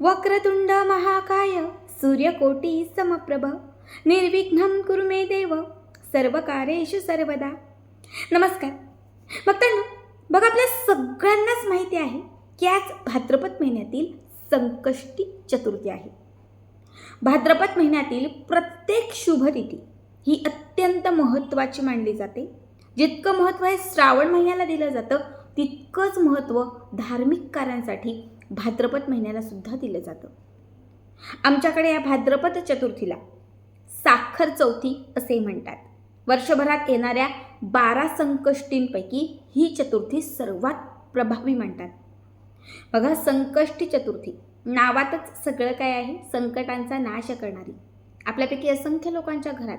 वक्रतुंड महाकाय सूर्यकोटी समप्रभ निर्विघ्नं कुरु मे देव सर्व कार्येषु सर्वदा. नमस्कार. भक्तांनो बघा आपल्या सगळ्यांनाच माहिती आहे की आज भाद्रपद महिन्यातील संकष्टी चतुर्थी आहे. भाद्रपद महिन्यातील प्रत्येक शुभतिथी ही अत्यंत महत्त्वाची मानली जाते. जितकं महत्त्व हे श्रावण महिन्याला दिलं जातं तितकंच महत्त्व धार्मिक कार्यांसाठी भाद्रपद महिन्याला सुद्धा दिलं जातं. आमच्याकडे या भाद्रपद चतुर्थीला साखर चौथी असे म्हणतात. वर्षभरात येणाऱ्या बारा संकष्टींपैकी ही चतुर्थी सर्वात प्रभावी म्हणतात बघा संकष्टी चतुर्थी. नावातच सगळं काय आहे? संकटांचा नाश करणारी. आपल्यापैकी असंख्य लोकांच्या घरात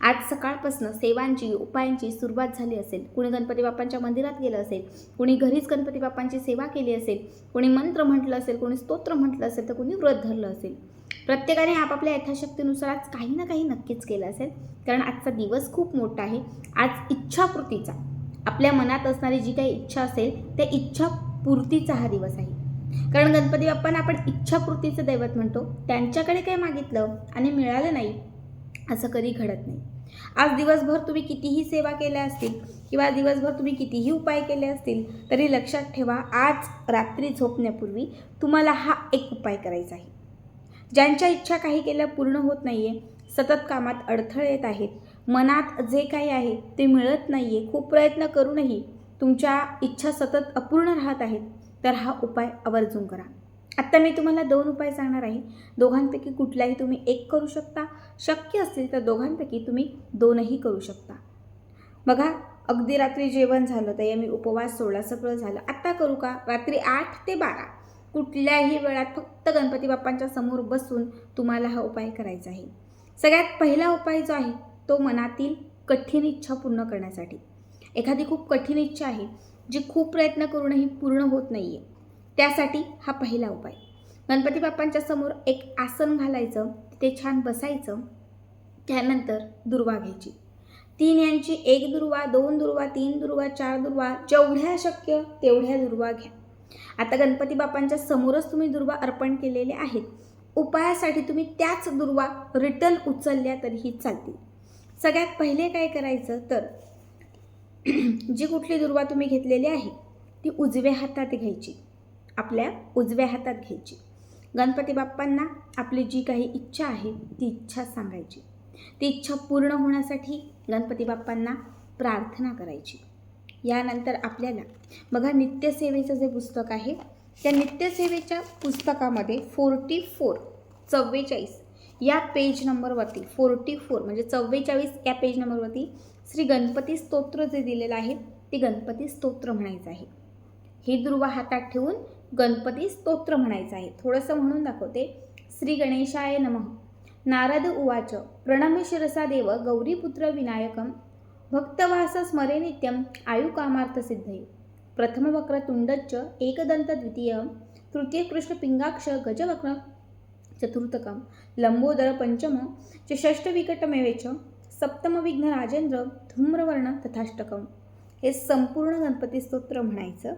आज सकाळपासून सेवांची उपायांची सुरुवात झाली असेल. कुणी गणपती बाप्पांच्या मंदिरात गेलं असेल कुणी घरीच गणपती बाप्पांची सेवा केली असेल कुणी मंत्र म्हटलं असेल कुणी स्तोत्र म्हटलं असेल तर कुणी व्रत धरलं असेल. प्रत्येकाने आपापल्या यथाशक्तीनुसार आज काही ना काही नक्कीच केलं असेल. कारण आजचा दिवस खूप मोठा आहे. आज इच्छापूर्तीचा आपल्या मनात असणारी जी काही इच्छा असेल त्या इच्छापूर्तीचा हा दिवस आहे. कारण गणपती बाप्पांना आपण इच्छापूर्तीचं दैवत म्हणतो. त्यांच्याकडे काय मागितलं आणि मिळालं नाही असं कधी घडत नाही. आज दिवसभर तुम्ही कितीही सेवा केल्या असतील किंवा दिवसभर तुम्ही कितीही उपाय केले असतील तरी लक्षात ठेवा आज रात्री झोपण्यापूर्वी तुम्हाला हा एक उपाय करायचा आहे. ज्यांच्या इच्छा काही केल्या पूर्ण होत नाही आहे सतत कामात अडथळे येत आहेत मनात जे काही आहे ते मिळत नाही आहे खूप प्रयत्न करूनही तुमच्या इच्छा सतत अपूर्ण राहत आहेत तर हा उपाय आवर्जून करा. आत्ता मी तुम्हाला दोन उपाय सांगणार आहे. दोघांपैकी कुठलाही तुम्ही एक करू शकता. शक्य असेल तर दोघांपैकी तुम्ही दोनही करू शकता. बघा अगदी रात्री जेवण झालं तर मी उपवास सोडला सगळं झालं. आत्ता करू का? रात्री आठ ते बारा. कुठल्याही वेळात फक्त गणपती बाप्पांच्या समोर बसून तुम्हाला हा उपाय करायचा आहे. सगळ्यात पहिला उपाय जो आहे तो मनातील कठीण इच्छा पूर्ण करण्यासाठी. एखादी खूप कठीण इच्छा आहे जी खूप प्रयत्न करूनही पूर्ण होत नाही आहे त्यासाठी हा पहिला उपाय. गणपती बाप्पांच्या समोर एक आसन घालायचं तिथे छान बसायचं त्यानंतर दुर्वा घ्यायची. तीन यांची एक दुर्वा दोन दुर्वा तीन दुर्वा चार दुर्वा जेवढ्या शक्य तेवढ्या दुर्वा घ्या. आता गणपती बाप्पांच्या समोरच तुम्ही दुर्वा अर्पण केलेले आहेत. उपायासाठी तुम्ही त्याच दुर्वा रिटर्न उचलल्या तरीही चालतील. सगळ्यात पहिले काय करायचं तर जी कुठली दुर्वा तुम्ही घेतलेली आहे ती उजव्या हातात घ्यायची. आपल्या उजव्या हातात घ्यायची. गणपती बाप्पांना आपली जी काही इच्छा आहे ती इच्छा सांगायची. ती इच्छा पूर्ण होण्यासाठी गणपती बाप्पांना प्रार्थना करायची. यानंतर आपल्याला बघा नित्यसेवेचं जे पुस्तक आहे त्या नित्यसेवेच्या पुस्तकामध्ये फोर्टी फोर चव्वेचाळीस या पेज नंबरवरती फोर्टी फोर म्हणजे चव्वेचाळीस या पेज नंबरवरती श्री गणपती स्तोत्र जे दिलेलं आहे ते गणपती स्तोत्र म्हणायचं आहे. ही दुर्वा हातात ठेवून गणपती स्तोत्र म्हणायचं आहे. थोडंसं म्हणून दाखवते. श्री गणेशाय नमः. नारद उवाच प्रणम्य शिरसा देव गौरीपुत्र विनायकम भक्तवास स्मरे नित्यम आयुकामार्थ सिद्धये. प्रथमवक्र वक्रतुंडच्च एकदंत द्वितीय तृतीयकृष्ण पिंगाक्ष गजवक्र चतुर्थकम लंबोदर पंचम च षष्टविकटमेवे च सप्तम विघ्न राजेंद्र धूम्रवर्ण तथाष्टकम. हे संपूर्ण गणपती स्तोत्र म्हणायचं.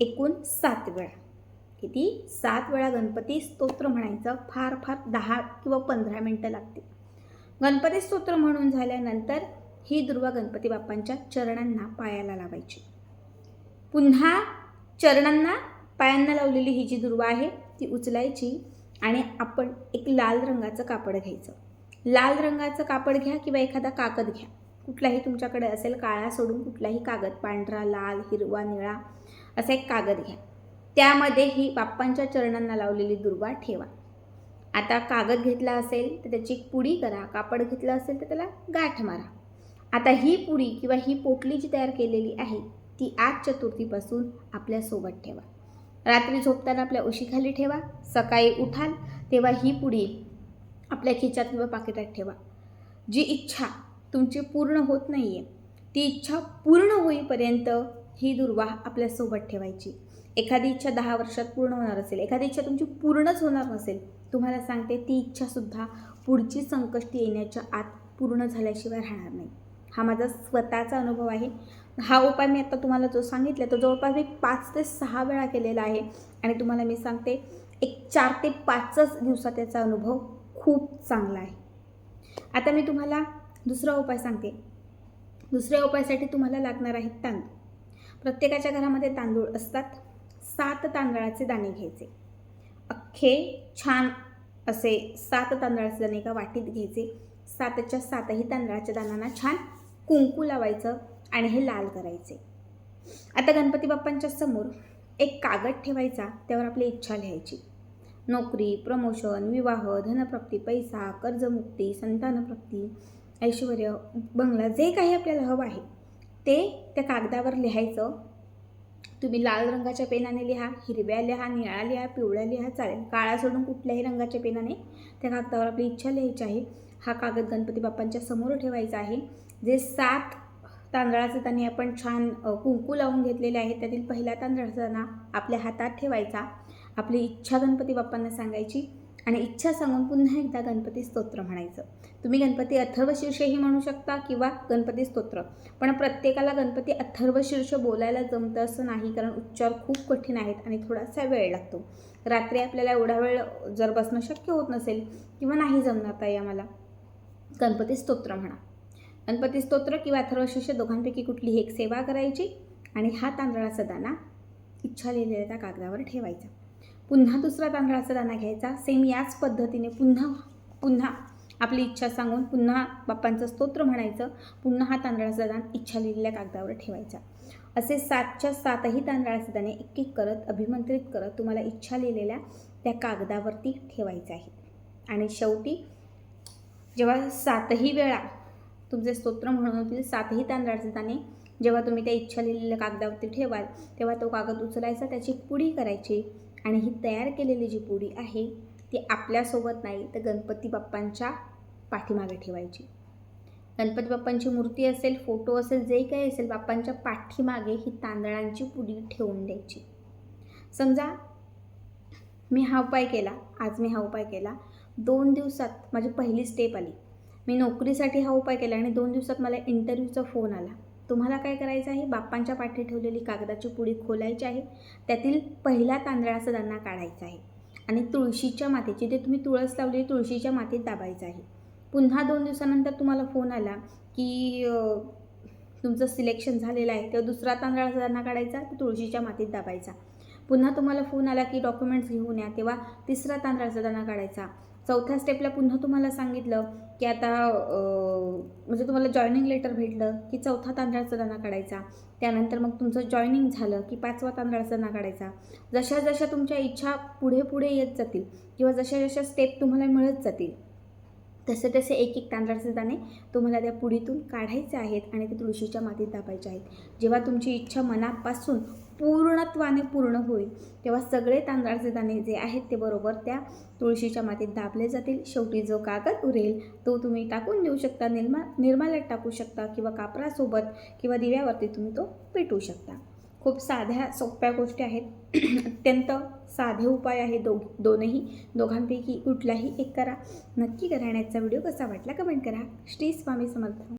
एकूण सात वेळा. किती? सात वेळा गणपती स्तोत्र म्हणायचं. फार फार दहा किंवा पंधरा मिनटं लागतील. गणपती स्तोत्र म्हणून झाल्यानंतर ही दुर्वा गणपती बाप्पांच्या चरणांना पायाला लावायची. पुन्हा चरणांना पायांना लावलेली ही जी दुर्वा आहे ती उचलायची आणि आपण एक लाल रंगाचं कापड घ्यायचं. लाल रंगाचं कापड घ्या किंवा एखादा कागद घ्या. कुठलाही तुमच्याकडे असेल काळा सोडून कुठलाही कागद पांढरा लाल हिरवा निळा असा एक कागद घ्या. त्यामध्ये ही बाप्पांच्या चरणांना लावलेली दुर्वा ठेवा. आता कागद घेतला असेल तर त्याची एक पुडी करा कापड घेतलं असेल तर त्याला गाठ मारा. आता ही पुडी किंवा ही पोटली जी तयार केलेली आहे ती आज चतुर्थीपासून आपल्यासोबत ठेवा. रात्री झोपताना आपल्या उशीखाली ठेवा सकाळी उठाल तेव्हा ही पुडी आपल्या खिच्यात किंवा पाकिटात ठेवा. जी इच्छा तुमची पूर्ण होत नाही आहे ती इच्छा पूर्ण होईपर्यंत ही दुर्वा आपल्यासोबत ठेवायची. एखादी इच्छा दहा वर्षात पूर्ण होणार असेल एखादी इच्छा तुमची पूर्णच होणार नसेल तुम्हाला सांगते ती इच्छासुद्धा पुढची संकष्टी येण्याच्या आत पूर्ण झाल्याशिवाय राहणार नाही. हा माझा स्वतःचा अनुभव आहे. हा उपाय मी आता तुम्हाला जो सांगितला तो जवळपास मी पाच ते सहा वेळा केलेला आहे आणि तुम्हाला मी सांगते एक चार ते पाचच दिवसात याचा अनुभव खूप चांगला आहे. आता मी तुम्हाला दुसरा उपाय सांगते. दुसऱ्या उपायासाठी तुम्हाला लागणार आहेत तांदूळ. प्रत्येकाच्या घरामध्ये तांदूळ असतात. सात तांदळाचे दाणे घ्यायचे. अख्खे छान असे सात तांदळाचे दाणे एका वाटीत घ्यायचे. सातच्या सातही तांदळाच्या दाणांना छान कुंकू लावायचं आणि हे लाल करायचे. आता गणपती बाप्पांच्या समोर एक कागद ठेवायचा त्यावर आपली इच्छा लिहायची. नोकरी प्रमोशन विवाह धनप्राप्ती पैसा कर्जमुक्ती संतानप्राप्ती ऐश्वर बंगला जे काही आपल्याला हवं आहे ते त्या कागदावर लिहायचं. तुम्ही लाल रंगाच्या पेनाने लिहा हिरव्या लिहा निळा लिहा पिवळ्या लिहा चालेल. काळा सोडून कुठल्याही रंगाच्या पेनाने त्या कागदावर आपली इच्छा लिहायची आहे. हा कागद गणपती बाप्पांच्या समोर ठेवायचा आहे. जे सात तांदळाचे दाणे आपण छान कुंकू लावून घेतलेले आहेत त्यातील पहिला तांदळाचा दाणा आपल्या हातात ठेवायचा. आपली इच्छा गणपती बाप्पांना सांगायची. आणि इच्छा सांगून पुन्हा एकदा गणपती स्तोत्र म्हणायचं. तुम्ही गणपती अथर्वशीर्षही म्हणू शकता किंवा गणपती स्तोत्र. पण प्रत्येकाला गणपती अथर्वशीर्ष बोलायला जमतं असं नाही कारण उच्चार खूप कठीण आहेत आणि थोडासा वेळ लागतो. रात्री आपल्याला एवढा वेळ जर बसणं शक्य होत नसेल किंवा नाही जमणार ताई आम्हाला गणपती स्तोत्र म्हणा. गणपती स्तोत्र किंवा अथर्वशीर्ष दोघांपैकी कुठलीही एक सेवा करायची आणि हा तांदळाचा दाणा इच्छा लिहिलेल्या त्या कागदावर ठेवायचा. पुन्हा दुसरा तांदळाचा दाणा घ्यायचा. सेम याच पद्धतीने पुन्हा पुन्हा आपली इच्छा सांगून पुन्हा बाप्पांचं स्तोत्र म्हणायचं. पुन्हा हा तांदळाचा दान इच्छा लिहिलेल्या कागदावर ठेवायचा. असे सातच्या सातही तांदळाचे दाणे एक एक करत अभिमंत्रित करत तुम्हाला इच्छा लिहिलेल्या त्या कागदावरती ठेवायचं आहे आणि शेवटी जेव्हा सातही वेळा तुमचे स्तोत्र म्हणून होतील सातही तांदळाचे दाणे जेव्हा तुम्ही त्या इच्छा लिहिलेल्या कागदावरती ठेवाल तेव्हा तो कागद उचलायचा त्याची पुडी करायची. आणि ही तयार केलेली जी पुडी आहे ती आपल्यासोबत नाही तर गणपती बाप्पांच्या पाठीमागे ठेवायची. गणपती बाप्पांची मूर्ती असेल फोटो असेल जे काही असेल बाप्पांच्या पाठीमागे ही तांदळांची पुडी ठेवून द्यायची. समजा मी हा उपाय केला आज मी हा उपाय केला. दोन दिवसात माझी पहिली स्टेप आली. मी नोकरीसाठी हा उपाय केला आणि दोन दिवसात मला इंटरव्ह्यूचा फोन आला. तुम्हाला काय करायचं आहे? बाप्पांच्या पाठी ठेवलेली कागदाची पुडी खोलायची आहे. त्यातील पहिला तांदळाचा दाणा काढायचा आहे. आणि तुळशीच्या मातीची जिथे तुम्ही तुळस लावली तुळशीच्या मातीत दाबायचं आहे. पुन्हा दोन दिवसानंतर तुम्हाला फोन आला की तुमचं सिलेक्शन झालेलं आहे. तेव्हा दुसरा तांदळाचा दाणा काढायचा तो तुळशीच्या मातीत दाबायचा. पुन्हा तुम्हाला फोन आला की डॉक्युमेंट्स घेऊन या. तेव्हा तिसरा तांदळाचा दाणा काढायचा. चौथ्या स्टेपला पुन्हा तुम्हाला सांगितलं की आता म्हणजे तुम्हाला जॉईनिंग लेटर भेटलं की चौथा तांदळाचा दाणा काढायचा. त्यानंतर मग तुमचं जॉईनिंग झालं की पाचवा तांदळाचा दाणा काढायचा. जशा जशा तुमच्या इच्छा पुढे पुढे येत जातील किंवा जशा जशा स्टेप तुम्हाला मिळत जातील तसे तसे एक एक तांदळाचे दाणे तुम्हाला त्या पुडीतून काढायचे आहेत आणि ते तुळशीच्या मातीत दाबायचे आहेत. जेव्हा तुमची इच्छा मनापासून पूर्णत्वाने पूर्ण होईल तेव्हा सगळे तांदळाचे दाणे जे आहेत ते बरोबर त्या तुळशीच्या मातीत दाबले जातील. शेवटी जो कागद उरेल तो तुम्ही टाकून देऊ शकता निर्मा निर्माल्यात टाकू शकता किंवा कापरासोबत किंवा दिव्यावरती तुम्ही तो पेटवू शकता. खूप साध्या सोप्या गोष्टी आहेत. अत्यंत साधे उपाय आहे दो दोनही. दोघांपैकी कुठलाही एक करा. नक्की करा आणि व्हिडिओ कसा वाटला कमेंट करा. श्री स्वामी समर्थ.